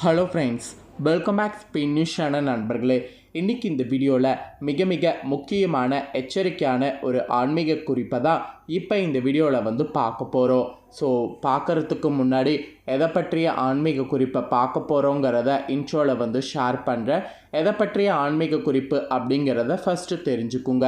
Hello friends welcome back ஸ்பின்னிஷான நண்பர்களே. இன்றைக்கி இந்த வீடியோவில் மிக மிக முக்கியமான எச்சரிக்கையான ஒரு ஆன்மீக குறிப்பை தான் இப்போ இந்த வீடியோவில் வந்து பார்க்க போகிறோம் ஸோ பார்க்குறதுக்கு முன்னாடி எதை பற்றிய ஆன்மீக குறிப்பை பார்க்க போகிறோங்கிறத இன்ட்ரோவில் வந்து ஷேர் பண்ணுறேன் எதை பற்றிய ஆன்மீக குறிப்பு அப்படிங்கிறத ஃபஸ்ட்டு தெரிஞ்சுக்குங்க.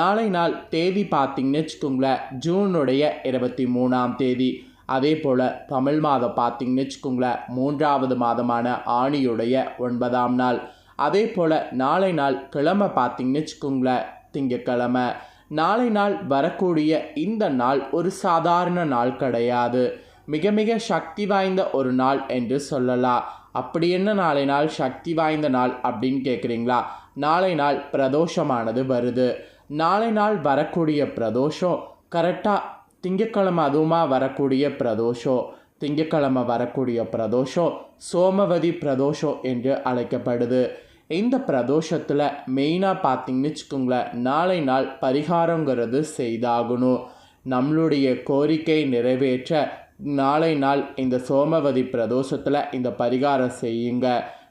நாளை நாள் தேதி பார்த்தீங்கன்னு வச்சுக்கோங்களேன் ஜூனுடைய இருபத்தி மூணாம் தேதி. அதே போல் தமிழ் மாதம் பார்த்திங்கன்னு வச்சுக்கோங்களேன் மூன்றாவது மாதமான ஆணியுடைய ஒன்பதாம் நாள். அதே போல் நாளை நாள் கிழமை பார்த்திங்கன்னு வச்சுக்கோங்களேன் திங்கக்கிழமை நாளை நாள் வரக்கூடிய இந்த நாள் ஒரு சாதாரண நாள் கிடையாது. மிக மிக சக்தி வாய்ந்த ஒரு நாள் என்று சொல்லலாம். அப்படி என்ன நாளை நாள் சக்தி வாய்ந்த நாள் அப்படின்னு கேட்குறீங்களா? நாளை நாள் பிரதோஷமானது வருது. நாளை நாள் வரக்கூடிய பிரதோஷம் கரெக்டாக திங்கக்கிழமை அதுவுமா வரக்கூடிய பிரதோஷம் திங்கக்கிழமை வரக்கூடிய பிரதோஷம் சோமவதி பிரதோஷம் என்று அழைக்கப்படுது. இந்த பிரதோஷத்தில் மெயினாக பார்த்தீங்கன்னு வச்சுக்கோங்களேன் நாளை நாள் பரிகாரங்கிறது செய்தாகணும். நம்மளுடைய கோரிக்கை நிறைவேற்ற நாளை நாள் இந்த சோமவதி பிரதோஷத்தில் இந்த பரிகாரம் செய்யுங்க.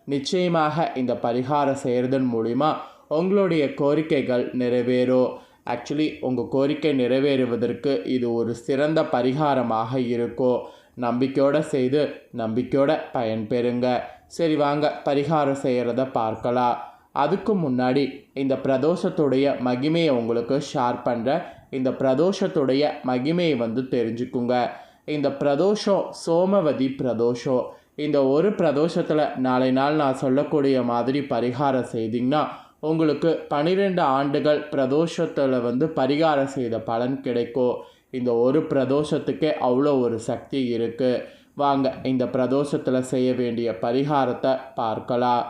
நிச்சயமாக இந்த பரிகாரம் செய்கிறதன் மூலிமா உங்களுடைய கோரிக்கைகள் நிறைவேறும். ஆக்சுவலி உங்கள் கோரிக்கை நிறைவேறுவதற்கு இது ஒரு சிறந்த பரிகாரமாக இருக்கும் நம்பிக்கையோடு செய்து நம்பிக்கையோட பயன்பெறுங்க சரி வாங்க பரிகாரம் செய்கிறத பார்க்கலாம். அதுக்கு முன்னாடி இந்த பிரதோஷத்துடைய மகிமையை உங்களுக்கு ஷேர் பண்ணுறேன் இந்த பிரதோஷத்துடைய மகிமையை வந்து தெரிஞ்சுக்குங்க. இந்த பிரதோஷம் சோமவதி பிரதோஷம். இந்த ஒரு பிரதோஷத்தில் நாளை நாள் நான் சொல்லக்கூடிய மாதிரி பரிகாரம் செய்தீங்கன்னா உங்களுக்கு பன்னிரெண்டு ஆண்டுகள் பிரதோஷத்தில் வந்து பரிகாரம் செய்த பலன் கிடைக்கும் இந்த ஒரு பிரதோஷத்துக்கே அவ்வளோ ஒரு சக்தி இருக்குது வாங்க இந்த பிரதோஷத்தில் செய்ய வேண்டிய பரிகாரத்தை பார்க்கலாம்.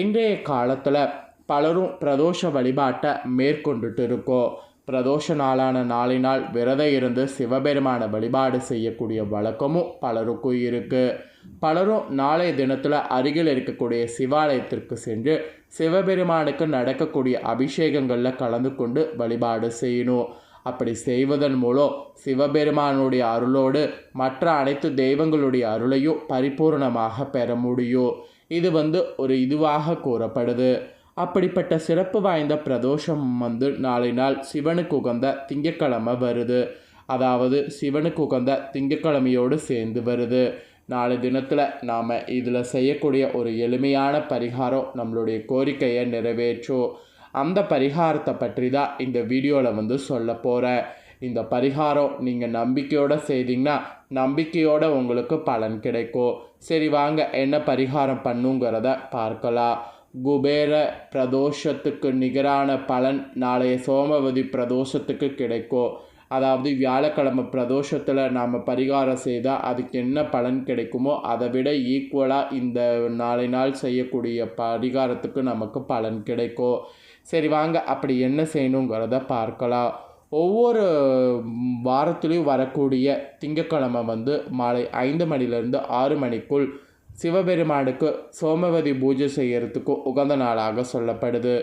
இன்றைய காலத்தில் பலரும் பிரதோஷ வழிபாட்டை மேற்கொண்டுட்டு இருக்கோம். பிரதோஷ நாளான நாளினால் விரதம் இருந்து சிவபெருமான வழிபாடு செய்யக்கூடிய வழக்கமும் பலருக்கும் இருக்குது பலரும் நாளைய தினத்தில் அருகில் இருக்கக்கூடிய சிவாலயத்திற்கு சென்று சிவபெருமானுக்கு நடக்கக்கூடிய அபிஷேகங்களில் கலந்து கொண்டு வழிபாடு செய்யணும். அப்படி செய்வதன் மூலம் சிவபெருமானுடைய அருளோடு மற்ற அனைத்து தெய்வங்களுடைய அருளையும் பரிபூர்ணமாக பெற முடியும். இது வந்து ஒரு இதுவாக கூறப்படுது. அப்படிப்பட்ட சிறப்பு வாய்ந்த பிரதோஷம் வந்து நாளை நாள் சிவனுக்கு உகந்த திங்கக்கிழமை வருது. அதாவது சிவனுக்கு உகந்த திங்கக்கிழமையோடு சேர்ந்து வருது. நாளை தினத்தில் நாம் இதில் செய்யக்கூடிய ஒரு எளிமையான பரிகாரம் நம்மளுடைய கோரிக்கையை நிறைவேற்றும். அந்த பரிகாரத்தை பற்றி தான் இந்த வீடியோவில் வந்து சொல்ல போகிறேன் இந்த பரிகாரம் நீங்கள் நம்பிக்கையோடு செய்தீங்கன்னா நம்பிக்கையோடு உங்களுக்கு பலன் கிடைக்கும். சரி வாங்க என்ன பரிகாரம் பண்ணுங்கிறத பார்க்கலாம். குபேர பிரதோஷத்துக்கு நிகரான பலன் நாளைய சோமவதி பிரதோஷத்துக்கு கிடைக்கும் அதாவது வியாழக்கிழமை பிரதோஷத்தில் நாம் பரிகாரம் செய்தால் அதுக்கு என்ன பலன் கிடைக்குமோ அதை விட ஈக்குவலாக இந்த நாளை நாள் செய்யக்கூடிய பரிகாரத்துக்கு நமக்கு பலன் கிடைக்கும் சரி வாங்க. அப்படி என்ன செய்யணுங்கிறத பார்க்கலாம். ஒவ்வொரு வாரத்துலேயும் வரக்கூடிய திங்கக்கிழமை வந்து மாலை ஐந்து மணிலேருந்து ஆறு மணிக்குள் சிவபெருமானுக்கு சோமவதி பூஜை செய்யறதுக்கு உகந்த நாளாக சொல்லப்படுது.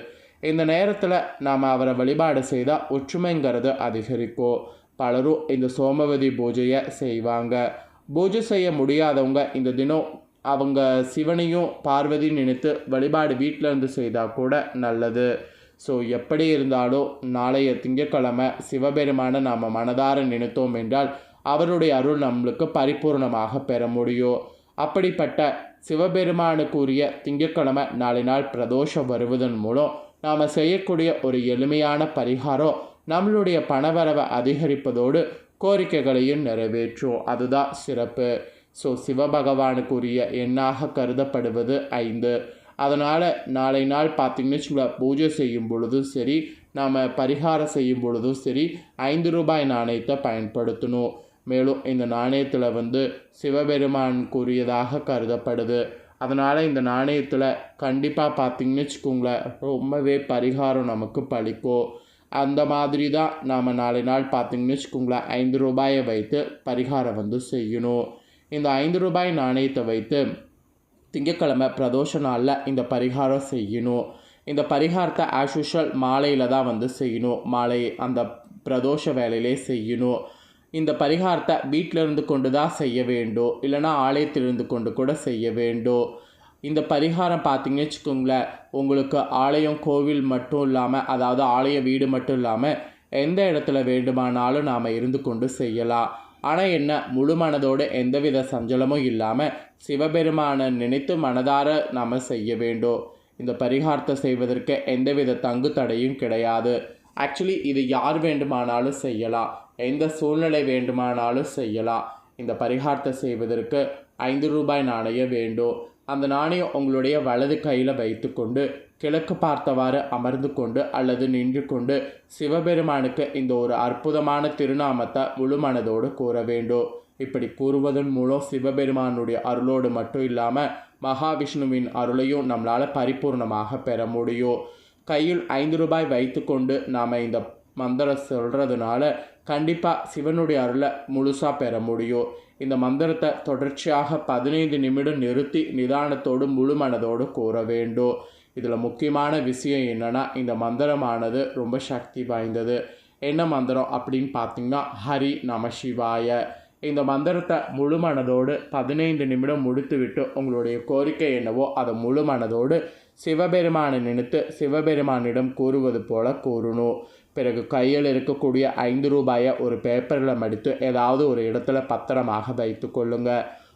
இந்த நேரத்தில் நாம் அவரை வழிபாடு செய்தால் ஒற்றுமைங்கிறது அதிகரிக்கும். பலரும் இந்த சோமவதி பூஜையை செய்வாங்க. பூஜை செய்ய முடியாதவங்க இந்த தினம் அவங்க சிவனையும் பார்வதியும் நினைத்து வழிபாடு வீட்டில் இருந்து செய்தால் கூட நல்லது. ஸோ எப்படி இருந்தாலும் நாளைய திங்கட்கிழமை சிவபெருமான நாம் மனதார நினைத்தோம் என்றால் அவருடைய அருள் நம்மளுக்கு பரிபூர்ணமாக பெற முடியும். அப்படிப்பட்ட சிவபெருமானுக்குரிய திங்கட்கிழமை நாளை நாள் பிரதோஷம் வருவதன் மூலம் நாம் செய்யக்கூடிய ஒரு எளிமையான பரிகாரம் நம்மளுடைய பணவரவை அதிகரிப்பதோடு கோரிக்கைகளையும் நிறைவேற்றும். அதுதான் சிறப்பு. ஸோ சிவபகவானுக்குரிய எண்ணாக கருதப்படுவது ஐந்து. அதனால் நாளை நாள் பார்த்திங்கன்னு வச்சுங்களேன் பூஜை செய்யும் பொழுதும் சரி நாம் பரிகாரம் செய்யும் பொழுதும் சரி ஐந்து ரூபாய் நாணயத்தை பயன்படுத்தணும். மேலும் இந்த நாணயத்தில் வந்து சிவபெருமானுக்குரியதாக கருதப்படுது. அதனால் இந்த நாணயத்தில் கண்டிப்பாக பார்த்திங்கன்னு வச்சுக்கோங்களேன் ரொம்பவே பரிகாரம் நமக்கு பழிக்கும். அந்த மாதிரி தான் நாம் நாளை நாள் பார்த்திங்கன்னு வச்சுக்கோங்களேன் ஐந்து ரூபாயை வைத்து பரிகாரம் வந்து செய்யணும். இந்த ஐந்து ரூபாய் நாணயத்தை வைத்து திங்கக்கிழமை பிரதோஷ நாளில் இந்த பரிகாரம் செய்யணும். இந்த பரிகாரத்தை ஆஸ் யூஷுவல் மாலையில் தான் வந்து செய்யணும். மாலை அந்த பிரதோஷ வேலையிலே செய்யணும். இந்த பரிகாரத்தை வீட்டில் இருந்து கொண்டு தான் செய்ய வேண்டும். இல்லைனா ஆலயத்திலிருந்து கொண்டு கூட செய்ய வேண்டும். இந்த பரிகாரம் பார்த்தீங்கன்னு வச்சுக்கோங்களேன் உங்களுக்கு ஆலயம் கோவில் மட்டும் இல்லாமல் அதாவது ஆலய வீடு மட்டும் இல்லாமல் எந்த இடத்துல வேண்டுமானாலும் நாம் இருந்து கொண்டு செய்யலாம். ஆனால் என்ன முழு மனதோடு எந்தவித சஞ்சலமும் இல்லாமல் சிவபெருமானை நினைத்து மனதார நாம் செய்ய வேண்டும். இந்த பரிகாரத்தை செய்வதற்கு எந்தவித தங்கு தடையும் கிடையாது. ஆக்சுவலி இது யார் வேண்டுமானாலும் செய்யலாம். எந்த சூழ்நிலை வேண்டுமானாலும் செய்யலாம். இந்த பரிகாரத்தை செய்வதற்கு ஐந்து ரூபாய் நாணயம் வேண்டும். அந்த நாணயம் உங்களுடைய வலது கையில் வைத்துக்கொண்டு கிழக்கு பார்த்தவாறு அமர்ந்து கொண்டு அல்லது நின்று கொண்டு சிவபெருமானுக்கு இந்த ஒரு அற்புதமான திருநாமத்தை முழு மனதோடு கூற வேண்டும். இப்படி கூறுவதன் மூலம் சிவபெருமானுடைய அருளோடு மட்டும் இல்லாமல் மகாவிஷ்ணுவின் அருளையும் நம்மளால் பரிபூர்ணமாக பெற முடியும். கையில் ஐந்து ரூபாய் வைத்துக்கொண்டு நாம் இந்த மந்திரம் சொல்கிறதுனால கண்டிப்பாக சிவனுடைய அருளை முழுசாக பெற முடியும். இந்த மந்திரத்தை தொடர்ச்சியாக பதினைந்து நிமிடம் நிறுத்தி நிதானத்தோடு முழு மனதோடு கூற வேண்டும். இதில் முக்கியமான விஷயம் என்னென்னா இந்த மந்திரமானது ரொம்ப சக்தி வாய்ந்தது. என்ன மந்திரம் அப்படின்னு பார்த்தீங்கன்னா ஹரி நம சிவாய. இந்த மந்திரத்தை முழு மனதோடு பதினைந்து நிமிடம் முடித்துவிட்டு உங்களுடைய கோரிக்கை என்னவோ அதை முழு மனதோடு சிவபெருமானை நினைத்து சிவபெருமானிடம் கூறுவது போல கூறணும் பிறகு கையில் இருக்கக்கூடிய ஐந்து ரூபாயை ஒரு பேப்பரில் மடித்து ஏதாவது ஒரு இடத்துல பத்திரமாக வைத்து கொள்ளுங்க.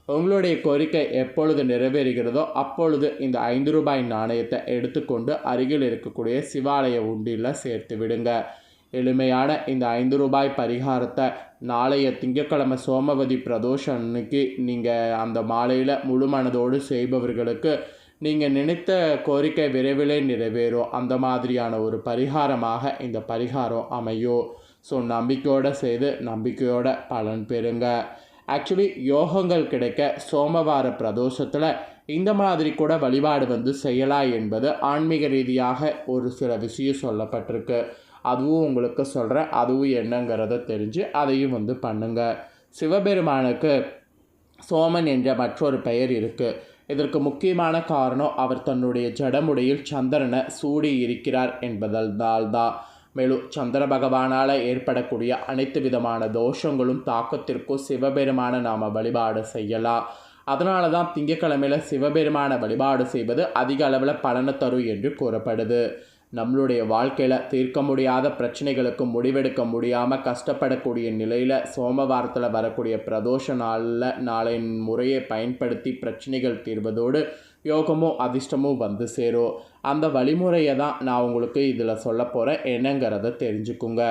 உங்களுடைய கோரிக்கை எப்பொழுது நிறைவேறுகிறதோ அப்பொழுது இந்த ஐந்து ரூபாய் நாணயத்தை எடுத்துக்கொண்டு அருகில் இருக்கக்கூடிய சிவாலய உண்டியில் சேர்த்து விடுங்க. எளிமையான இந்த ஐந்து ரூபாய் பரிகாரத்தை நாளைய திங்கட்கிழமை சோமவதி பிரதோஷம் அன்னைக்கு நீங்கள் அந்த மாலையில் முழு மனதோடு செய்பவர்களுக்கு நீங்கள் நினைத்த கோரிக்கை விரைவிலே நிறைவேறும். அந்த மாதிரியான ஒரு பரிகாரமாக இந்த பரிகாரம் அமையும் ஸோ நம்பிக்கையோடு செய்து நம்பிக்கையோட பலன் பெறுங்க. ஆக்சுவலி யோகங்கள் கிடைக்க சோமவார பிரதோஷத்தில் இந்த மாதிரி கூட வழிபாடு வந்து செய்யலாம் என்பது ஆன்மீக ரீதியாக ஒரு சில விஷயம் சொல்லப்பட்டிருக்கு. அதுவும் உங்களுக்கு சொல்கிறேன் அதுவும் என்னங்கிறத தெரிஞ்சு அதையும் வந்து பண்ணுங்கள் சிவபெருமானுக்கு சோமன் என்ற மற்றொரு பெயர் இருக்குது இதற்கு முக்கியமான காரணம் அவர் தன்னுடைய ஜடமுடையில் சந்திரனை சூடி இருக்கிறார் என்பதால் தான் மேலும் சந்திர பகவானால் ஏற்படக்கூடிய அனைத்து விதமான தோஷங்களும் தாக்கத்திற்கும் சிவபெருமான நாம் வழிபாடு செய்யலாம். அதனால தான் திங்கக்கிழமையில் சிவபெருமான வழிபாடு செய்வது அதிக அளவில் பலனை தரும் என்று கூறப்படுது. நம்மளுடைய வாழ்க்கையில் தீர்க்க முடியாத பிரச்சனைகளுக்கு முடிவெடுக்க முடியாமல் கஷ்டப்படக்கூடிய நிலையில் சோமவாரத்தில் வரக்கூடிய பிரதோஷ நாளில் நாளின் முறையை பயன்படுத்தி பிரச்சனைகள் தீர்வதோடு யோகமும் அதிர்ஷ்டமும் வந்து சேரும். அந்த வழிமுறையை தான் நான் உங்களுக்கு இதில் சொல்ல போகிறேன் என்னங்கிறத தெரிஞ்சுக்குங்க.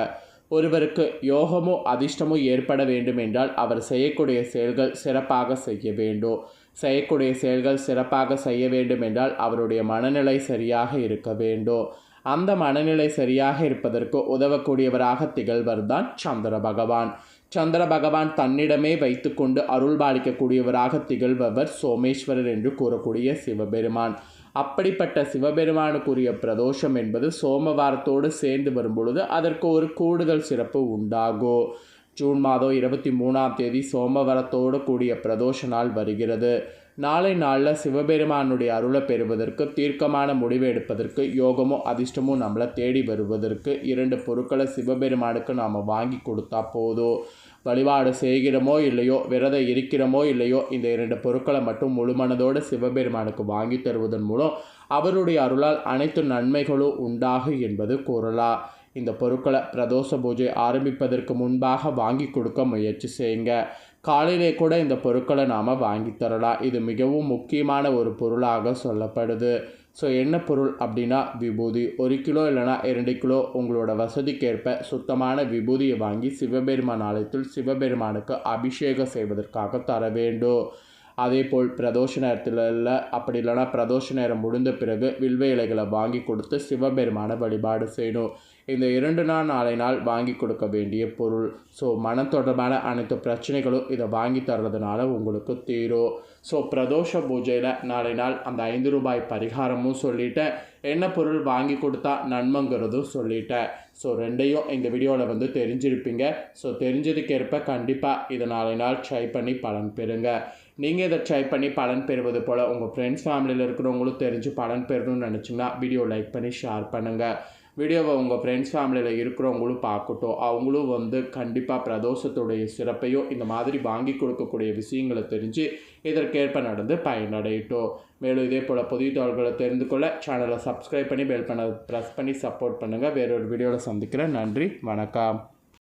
ஒருவருக்கு யோகமோ அதிர்ஷ்டமோ ஏற்பட வேண்டும் என்றால் அவர் செய்யக்கூடிய செயல்கள் சிறப்பாக செய்ய வேண்டும். செய்யக்கூடிய செயல்கள் சிறப்பாக செய்ய வேண்டும் என்றால் அவருடைய மனநிலை சரியாக இருக்க வேண்டும். அந்த மனநிலை சரியாக இருப்பதற்கு உதவக்கூடியவராக திகழ்வர் தான் சந்திர பகவான். சந்திர பகவான் தன்னிடமே வைத்துக்கொண்டு அருள் பாலிக்கக்கூடியவராக திகழ்பவர் சோமேஸ்வரர் என்று கூறக்கூடிய சிவபெருமான். அப்படிப்பட்ட சிவபெருமானுக்குரிய பிரதோஷம் என்பது சோமவாரத்தோடு சேர்ந்து வரும்பொழுது அதற்கு ஒரு கூடுதல் சிறப்பு உண்டாகும் ஜூன் மாதம் இருபத்தி மூணாம் தேதி சோமவாரத்தோடு கூடிய பிரதோஷ நாள் வருகிறது. நாளை நாளில் சிவபெருமானுடைய அருளை பெறுவதற்கு தீர்க்கமான முடிவு எடுப்பதற்கு யோகமோ அதிர்ஷ்டமோ நம்மளை தேடி வருவதற்கு இரண்டு பொருட்களை சிவபெருமானுக்கு நாம் வாங்கி கொடுத்தா போதும் வழிபாடு செய்கிறோமோ இல்லையோ விரதம் இருக்கிறோமோ இல்லையோ இந்த இரண்டு பொருட்களை மட்டும் முழுமனதோடு சிவபெருமானுக்கு வாங்கி தருவதன் மூலம் அவருடைய அருளால் அனைத்து நன்மைகளும் உண்டாகும் என்பது கூறலாம் இந்த பொருட்களை பிரதோஷ பூஜை ஆரம்பிப்பதற்கு முன்பாக வாங்கி கொடுக்க முயற்சி செய்யுங்க. காலையிலே கூட இந்த பொருட்களை நாம் வாங்கி தரலாம். இது மிகவும் முக்கியமான ஒரு பொருளாக சொல்லப்படுது. ஸோ என்ன பொருள் அப்படின்னா விபூதி. ஒரு கிலோ இல்லைனா இரண்டு கிலோ உங்களோட வசதிக்கேற்ப சுத்தமான விபூதியை வாங்கி சிவபெருமான் ஆலயத்தில் சிவபெருமானுக்கு அபிஷேகம் செய்வதற்காக தர வேண்டும். அதே போல் பிரதோஷ நேரத்தில் இல்லை அப்படி இல்லைனா பிரதோஷ நேரம் முடிந்த பிறகு வில்வ இலைகளை வாங்கி கொடுத்து சிவபெருமான வழிபாடு செய்யணும். இந்த இரண்டு நாள் நாளை நாள் வாங்கி கொடுக்க வேண்டிய பொருள். ஸோ மனம் தொடர்பான அனைத்து பிரச்சனைகளும் இதை வாங்கி தர்றதுனால உங்களுக்கு தீரும். ஸோ பிரதோஷ பூஜையில் நாளை நாள் அந்த ஐந்து ரூபாய் பரிகாரமும் சொல்லிட்டேன். என்ன பொருள் வாங்கி கொடுத்தா நன்மைங்கிறதும் சொல்லிட்டேன். ஸோ ரெண்டையும் இந்த வீடியோவில் வந்து தெரிஞ்சிருப்பீங்க. ஸோ தெரிஞ்சதுக்கேற்ப கண்டிப்பாக இதை நாளை நாள் ட்ரை பண்ணி பலன் பெறுங்க. நீங்கள் இதை ட்ரை பண்ணி பலன் பெறுவது போல் உங்கள் ஃப்ரெண்ட்ஸ் ஃபேமிலியில் இருக்கிறவங்களும் தெரிஞ்சு பலன் பெறணும்னு நினச்சிங்கன்னா வீடியோ லைக் பண்ணி ஷேர் பண்ணுங்கள் வீடியோவை உங்கள் ஃப்ரெண்ட்ஸ் ஃபேமிலியில் இருக்கிறவங்களும் பார்க்கட்டும். அவங்களும் வந்து கண்டிப்பாக பிரதோஷத்துடைய சிறப்பையும் இந்த மாதிரி வாங்கி கொடுக்கக்கூடிய விஷயங்களை தெரிஞ்சு இதற்கேற்ப நடந்து பயனடையட்டும். மேலும் இதே போல் புதிய தகவல்களை தெரிந்து கொள்ள சேனலை சப்ஸ்கிரைப் பண்ணி பெல் பண்ண ப்ரெஸ் பண்ணி சப்போர்ட் பண்ணுங்கள் வேறொரு வீடியோவில் சந்திக்கிறேன். நன்றி வணக்கம்.